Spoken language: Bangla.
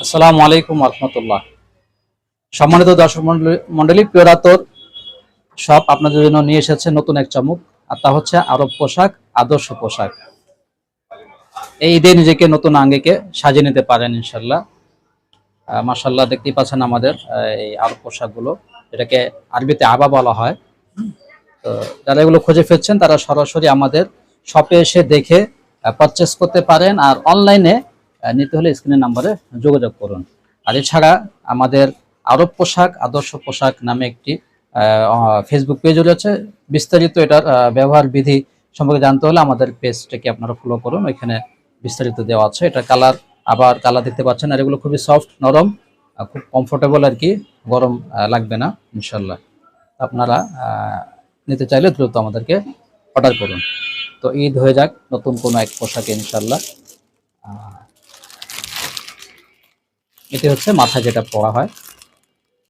আসসালামু আলাইকুম রহমতুল্লাহ সম্মানিত দর্শক মন্ডলী- পিওরাতর সব আপনাদের জন্য নিয়ে এসেছে নতুন এক চমক আর তা হচ্ছে আরব পোশাক আদর্শ পোশাক। এই ঈদে নিজেকে নতুন আঙ্গিকে সাজিয়ে নিতে পারেন ইনশাল্লাহ আহ, মাশাল্লাহ দেখতেই পাচ্ছেন আমাদের এই আরব পোশাকগুলো। এটাকে আরবিতে আবা বলা হয়। তো যারা এগুলো খুঁজে ফেলছেন তারা সরাসরি আমাদের শপে এসে দেখে পারচেস করতে পারেন আর অনলাইনে নিতে হলে স্ক্রিনের নাম্বারে যোগাযোগ করুন। আর এছাড়া আমাদের আরব পোশাক, আদর্শ পোশাক নামে একটি ফেসবুক পেজ রয়েছে। বিস্তারিত এটার ব্যবহার বিধি সম্পর্কে জানতে হলে আমাদের পেজটাকে আপনারা ফলো করুন। ওইখানে বিস্তারিত দেওয়া আছে। এটা কালার আবার কালার দেখতে পাচ্ছেন। আর এগুলো খুবই সফট নরম খুব কমফোর্টেবল আর কি। গরম লাগবে না ইনশাল্লাহ আপনারা নিতে চাইলে দ্রুত আমাদেরকে অর্ডার করুন। তো ঈদ হয়ে যাক, নতুন কোনো এক পোশাকে ইনশাল্লাহ এটি হচ্ছে মাথা যেটা পড়া হয়।